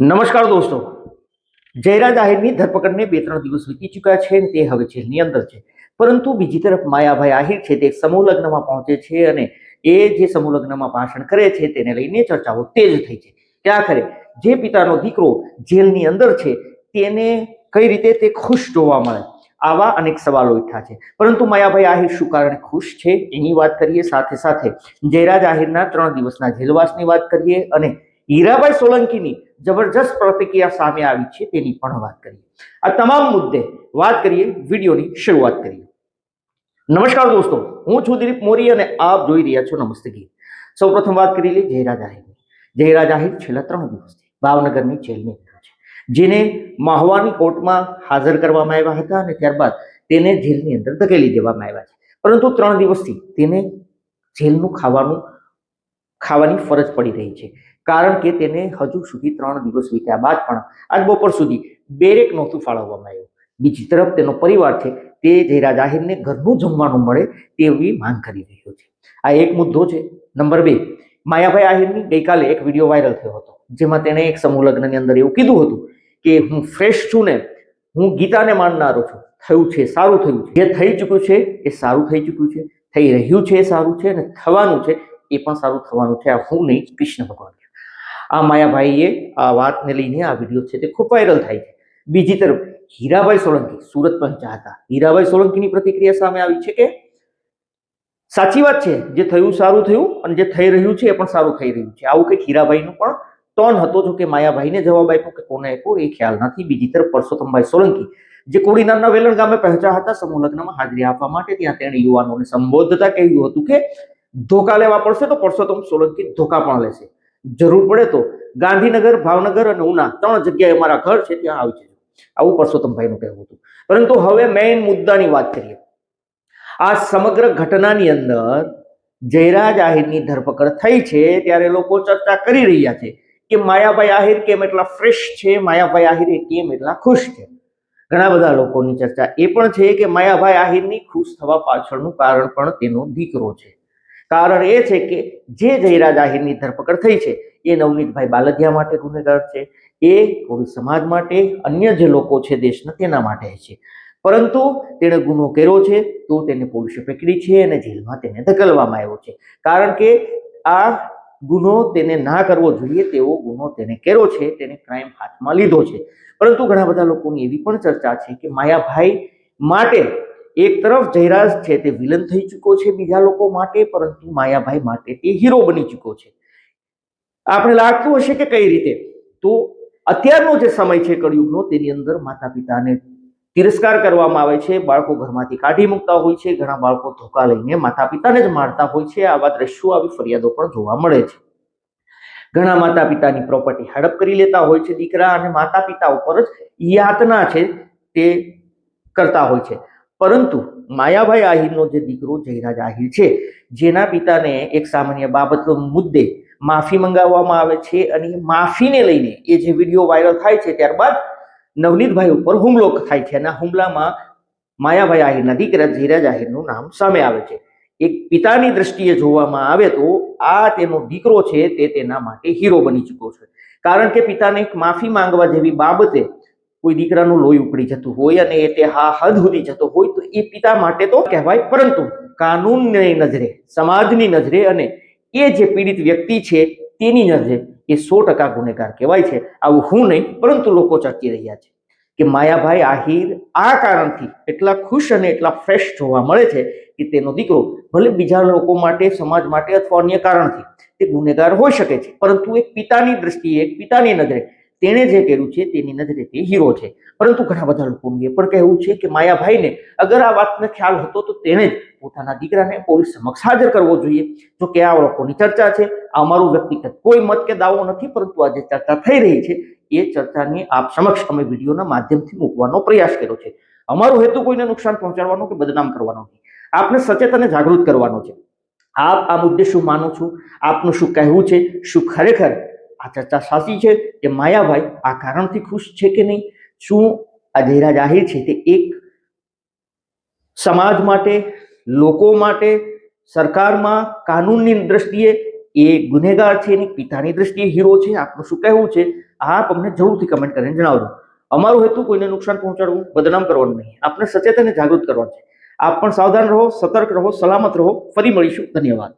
નમસ્કાર દોસ્તો. જયરાજ આહિરની ધરપકડને બે ત્રણ દિવસ વીતી ચૂક્યા છે તે હવે જેલની અંદર છે. પરંતુ બીજી તરફ માયાભાઈ આહિર છે તે સમૂહ લગ્નમાં પહોંચે છે અને એ જે સમૂહ લગ્નમાં ભાષણ કરે છે તેને લઈને ચર્ચાઓ તેજ થઈ છે. કે આખરે જે પિતાનો દીકરો જેલની અંદર છે તેને કઈ રીતે તે ખુશ જોવા મળે? આવા અનેક સવાલો ઉઠ્યા છે. પરંતુ માયાભાઈ આહિર શું કારણે ખુશ છે એની વાત કરીએ. સાથે સાથે જયરાજ આહિરના ત્રણ દિવસના જેલવાસની વાત કરીએ અને હીરાભાઈ સોલંકીની જબરજસ્ત પ્રતિક્રિયા સામે આવી છે તેની પણ વાત કરીએ. આ તમામ મુદ્દે વાત કરીએ, વિડીયોની શરૂઆત કરીએ. નમસ્કાર દોસ્તો, હું છું દિલીપ મોરી અને આપ જોઈ રહ્યા છો નમસ્તે ગીત. સૌપ્રથમ વાત કરી લઈએ જયરાજ આહિરની. જયરાજ આહિર છેલ્લા ત્રણ દિવસથી ભાવનગરની જેલની અંદર છે. જેને માહવાની કોર્ટમાં હાજર કરવામાં આવ્યા હતા અને ત્યારબાદ તેને જેલની અંદર ધકેલી દેવામાં આવ્યા છે. પરંતુ ત્રણ દિવસથી તેને જેલનું ખાવાનું ખાવાની ફરજ પડી રહી છે. કારણ કે તેને હજુ સુધી ત્રણ દિવસ વીત્યા બાદ પણ આજ બપોર સુધી બેરેક નહોતું ફાળવવામાં આવ્યું. બીજી તરફ તેનો પરિવાર છે તે જયરાજ આહિરને ઘરનું જમવાનું મળે તેવી માંગ કરી રહ્યો છે. આ એક મુદ્દો છે. નંબર બે, માયાભાઈ આહિરની ગઈકાલે એક વીડિયો વાયરલ થયો હતો, જેમાં તેણે એક સમૂહ લગ્નની અંદર એવું કીધું હતું કે હું ફ્રેશ છું ને હું ગીતાને માનનારો છું. થયું છે, સારું થયું છે. જે થઈ ચૂક્યું છે એ સારું થઈ ચૂક્યું છે. થઈ રહ્યું છે એ સારું છે અને થવાનું છે એ પણ સારું થવાનું છે. આ હું નહીં, કૃષ્ણ ભગવાન. આ માયાભાઈએ આ વાતને લઈને આ વીડિયો છે તે ખૂબ વાયરલ થાય છે. બીજી તરફ, હીરાભાઈ સોલંકી સુરત પહોંચ્યા હતા. હીરાભાઈ સોલંકીની પ્રતિક્રિયા સામે આવી છે કે સાચી વાત છે, જે થયું સારું થયું અને જે થઈ રહ્યું છે એ પણ સારું થઈ રહ્યું છે. આવું કંઈક હીરાભાઈનું પણ ટોન હતો જો કે માયાભાઈને જવાબ આપ્યો કે કોને આપ્યો, એ ખ્યાલ નથી. બીજી તરફ, પરસોત્તમભાઈ સોલંકી જે કોડીનારના વેલણ ગામે પહોંચ્યા હતા, સમૂહ લગ્નમાં હાજરી આપવા માટે ત્યાં તેણે યુવાનોને સંબોધતા કહ્યું હતું કે ધોકા લેવા પડશે તો પરસોત્તમ સોલંકી ધોકા પણ લેશે. જરૂર પડે તો ગાંધીનગર, ભાવનગર અને ઉના ત્રણ જગ્યાએ અમારા ઘર છે, ત્યાં આવી જજો. આવું પરસોત્તમભાઈનું કહેવું હતું. પરંતુ હવે મેઇન મુદ્દાની વાત કરીએ. આ સમગ્ર ઘટનાની અંદર જયરાજ આહિરની ધરપકડ થઈ છે, ત્યારે લોકો ચર્ચા કરી રહ્યા છે કે માયાભાઈ આહિર કેમ એટલા ફ્રેશ છે, માયાભાઈ આહિર કેમ એટલા ખુશ છે? ઘણા બધા લોકોની ચર્ચા એ પણ છે કે માયાભાઈ આહિરની ખુશ થવા પાછળનું કારણ પણ તેનો દીકરો છે. કારણ એ છે કે જે જયરા જાહેરની ધરપકડ થઈ છે, એ નવનીતભાઈ બાલદિયા માટે ગુનેગાર છે, એ કોળી સમાજ માટે, અન્ય જે લોકો છે દેશના, તેના માટે છે. પરંતુ તેણે ગુનો કર્યો છે, તો તેને પોલીસે પકડી છે અને જેલમાં તેને ધકેલવામાં આવ્યો છે. કારણ કે આ ગુનો તેને ના કરવો જોઈએ, તેવો ગુનો તેને કર્યો છે, તેને ક્રાઇમ હાથમાં લીધો છે. પરંતુ ઘણા બધા લોકોની એવી પણ ચર્ચા છે કે માયાભાઈ માટે એક તરફ જયરાજ છે તે વિલન થઈ ચૂક્યો છે બીજા લોકો માટે, પરંતુ માયાભાઈ માટે તે હીરો બની ચૂક્યો છે. આપણે લાગતું હશે કે કઈ રીતે? તો અત્યારનો જે સમય છે કળિયુગનો, તેની અંદર માતા પિતાને તિરસ્કાર કરવામાં આવે છે, બાળકો ઘરમાંથી કાઢી મૂકતા હોય છે, ઘણા બાળકો ધોકા લઈને માતા પિતાને જ મારતા હોય છે, આવા દ્રશ્યો, આવી ફરિયાદો પણ જોવા મળે છે. ઘણા માતા પિતાની પ્રોપર્ટી હડપ કરી લેતા હોય છે દીકરા અને માતા પિતા ઉપર જ યાતના છે તે કરતા હોય છે. પરંતુ માયાભાઈ આહિરનો જે દીકરો જયરાજ આહિર છે, જેના પિતાને એક સામાન્ય બાબત મુદ્દે માફી મંગાવવામાં આવે છે અને માફીને લઈને એ જે વીડિયો વાયરલ થાય છે ત્યારબાદ નવનીતભાઈ ઉપર હુમલો થાય છે અને હુમલામાં માયાભાઈ આહિરના દીકરા જયરાજ આહિરનું નામ સામે આવે છે. એક પિતાની દ્રષ્ટિએ જોવામાં આવે તો આ તેનો દીકરો છે તે તેના માટે હીરો બની ચૂક્યો છે. કારણ કે પિતાને એક માફી માંગવા જેવી બાબતે કોઈ દીકરાનું લોહી ઉપડી જતું હોય અને એ તે હા હદ સુધી જતો હોય તો એ પિતા માટે તો કહેવાય પરંતુ કાનૂનની નજરે, સમાજની નજરે અને એ જે પીડિત વ્યક્તિ છે તેની નજરે એ સો ટકા ગુનેગાર કહેવાય છે. આવું હું નહીં, પરંતુ લોકો ચર્ચી રહ્યા છે કે માયાભાઈ આહિર આ કારણથી એટલા ખુશ અને એટલા ફ્રેશ જોવા મળે છે કે તેનો દીકરો ભલે બીજા લોકો માટે, સમાજ માટે અથવા અન્ય કારણથી તે ગુનેગાર હોઈ શકે છે. પરંતુ એક પિતાની દ્રષ્ટિએ, એક પિતાની નજરે તેણે જે કર્યું છે તેની નજરે તે હીરો છે. પરંતુ ઘણા બધા લોકોનું એ પણ કહેવું છે કે માયાભાઈને અગર આ વાતનો ખ્યાલ હતો તો તેણે જ પોતાના દીકરાને પોલીસ સમક્ષ હાજર કરવો જોઈએ. જો કે આ લોકોની ચર્ચા છે, આ અમારું વ્યક્તિગત કોઈ મત કે દાવો નથી, પરંતુ આ જે ચર્ચા થઈ રહી છે, એ ચર્ચાની આપ સમક્ષ અમે વિડીયોના માધ્યમથી મૂકવાનો પ્રયાસ કર્યો છે. અમારો હેતુ કોઈને નુકસાન પહોંચાડવાનો કે બદનામ કરવાનો નથી આપને સચેત અને જાગૃત કરવાનો છે. આપ આ મુદ્દે શું માનો છો? આપનું શું કહેવું છે? શું ખરેખર આ ચર્ચા સાચી છે કે માયાભાઈ આ કારણથી ખુશ છે કે નહીં? શું આ જયરા જાહેર છે તે એક સમાજ માટે, લોકો માટે, સરકારમાં, કાનૂનની દ્રષ્ટિએ એ ગુનેગાર છે એની પિતાની દ્રષ્ટિએ હીરો છે? આપનું શું કહેવું છે? આપ અમને જરૂરથી કમેન્ટ કરીને જણાવજો. અમારો હેતુ કોઈને નુકસાન પહોંચાડવું, બદનામ કરવાનું નહીં. આપને સચેત અને જાગૃત કરવાનું છે. આપ પણ સાવધાન રહો, સતર્ક રહો, સલામત રહો. ફરી મળીશું. ધન્યવાદ.